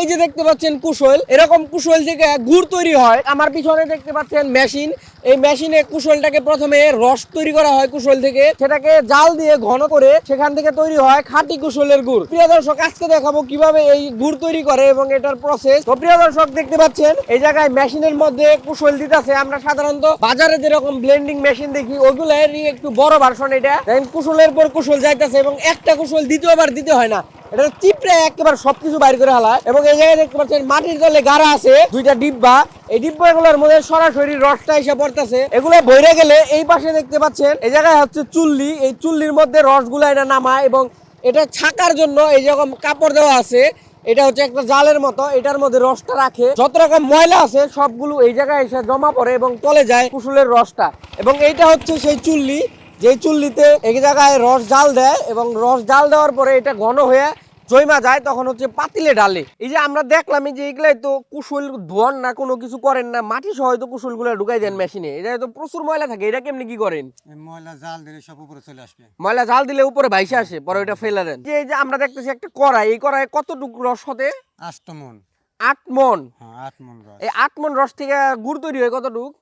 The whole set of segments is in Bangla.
এই যে দেখতে পাচ্ছেন কুশল, এরকম কুশল থেকে গুড় তৈরি হয়। আমার পিছনে দেখতে পাচ্ছেন মেশিন। এই মেশিনে কুশলটাকে প্রথমে রস তৈরি করা হয় কুশল থেকে। সেটাকে জাল দিয়ে ঘন করে সেখান থেকে তৈরি হয় খাঁটি কুশলের গুড়। প্রিয় দর্শক, আজকে দেখাবো কীভাবে এই গুড় তৈরি করে এবং এটার প্রসেস তো প্রিয় দর্শক, দেখতে পাচ্ছেন, এই জায়গায় মেশিনের মধ্যে কুশল দিতেছে। আমরা সাধারণত বাজারে যেরকম ব্লেন্ডিং মেশিন দেখি, ওগুলোরই একটু বড় ভার্সন এটা। কুশলের পর কুশল যাইতেছে এবং একটা কুশল দ্বিতীয়বার দিতে হয় না। এটা চিপড়ে একেবারে সবকিছু বাইর করে হালায় এবং এই জায়গায় দেখতে পাচ্ছেন মাটির তলে গাড়া আছে, দুইটা ডিব্বা। এই ডিব্বাগুলোর মধ্যে সরাসরি রসটা এসে পড়তেছে। এগুলো বইরে গেলে এই পাশে দেখতে পাচ্ছেন, এই জায়গায় হচ্ছে চুল্লি। এই চুল্লির মধ্যে রসগুলো এটা নামায় এবং এটা ছাকার জন্য এই যেরকম কাপড় দেওয়া আছে, এটা হচ্ছে একটা জালের মতো, এটার মধ্যে রসটা রাখে। যত রকম ময়লা আছে, সবগুলো এই জায়গায় এসে জমা পড়ে এবং তলে যায় কুসুলের রসটা। এবং এইটা হচ্ছে সেই চুল্লি। যে চুল্লিতে এক জায়গায় রস জাল দেয় এবং রস জাল দেওয়ার পরে এটা ঘন হয়ে জৈমা যায় তখন হচ্ছে পাতিলে ডালে। এই যে আমরা দেখলাম যে এগুলাই তো কুশল ধোয়ান না কোনো কিছু করেন না মাটি সহ তো কুশলগুলো ঢুকাই দেন মেশিনে। এটা তো প্রচুর ময়লা থাকে এটা কেমনি কি করেন? ময়লা জাল দিলে সব উপরে চলে আসবে। ময়লা জাল দিলে উপরে ভাইসে আসে পরে ওটা ফেলে দেন। যে এই যে আমরা দেখতেছি একটা কড়াই এই কড়াই কতটুকু রস হতে? আষ্টমন আট মন। হ্যাঁ আট মন রস। এই আট মন রস থেকে গুড় তৈরি হয় কতটুক?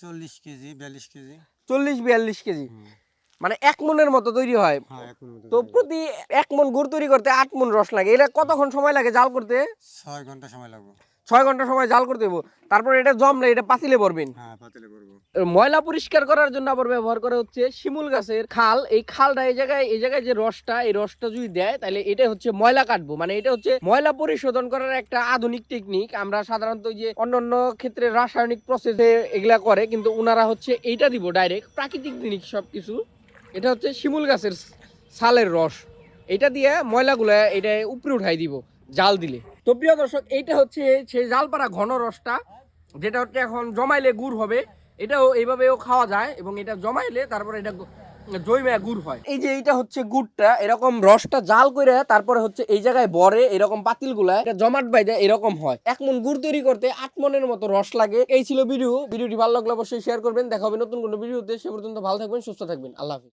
চল্লিশ কেজি বিয়াল্লিশ কেজি। চল্লিশ বিয়াল্লিশ কেজি। মানে এক মনের মতো তৈরি হয়। হ্যাঁ তো প্রতি এক মন গুড় তৈরি করতে আট মন রস লাগে। এটা কতক্ষণ সময় লাগে জাল করতে? ছয় ঘণ্টা সময় লাগবে। ছয় ঘণ্টা সময় জাল করতে হব তারপর এটা জমলে এটা পাতিলে পড়বেন হ্যাঁ ময়লা পরিষ্কার করার জন্য আবার ব্যবহার করা হচ্ছে শিমুল গাছের খাল। এই খালটা এই জায়গায় এই জায়গায় যে রসটা এই রসটা যদি দেয় তাহলে এটা হচ্ছে ময়লা কাটবো। মানে এটা হচ্ছে ময়লা পরিশোধন করার একটা আধুনিক টেকনিক আমরা সাধারণত যে অন্যান্য ক্ষেত্রে রাসায়নিক প্রসেসে এগুলা করে কিন্তু ওনারা হচ্ছে এইটা দিব ডাইরেক্ট প্রাকৃতিক জিনিস সবকিছু। এটা হচ্ছে শিমুল গাছের ছালের রস। এটা দিয়ে ময়লাগুলো এটা উপরে উঠাই দিব। জাল দিলে। তো প্রিয় দর্শক এইটা হচ্ছে সেই জালপাড়া ঘন রসটা যেটা হচ্ছে এখন জমাইলে গুড় হবে। এটাও এইভাবেও খাওয়া যায় এবং এটা জমাইলে তারপরে এটা জৈমা গুড় হয়। এই যে এইটা হচ্ছে গুড়টা এরকম রসটা জাল করে তারপরে হচ্ছে এই জায়গায় বরে এরকম পাতিলগুলা এটা জমাট বাইদে এরকম হয়। এক মন গুড় তৈরি করতে আট মনের মতো রস লাগে। এই ছিল ভিডিও। ভিডিওটি ভালো লাগলে অবশ্যই শেয়ার করবেন। দেখা হবে নতুন কোনো ভিডিওতে। সে পর্যন্ত ভালো থাকবেন সুস্থ থাকবেন। আল্লাহ হাফিজ।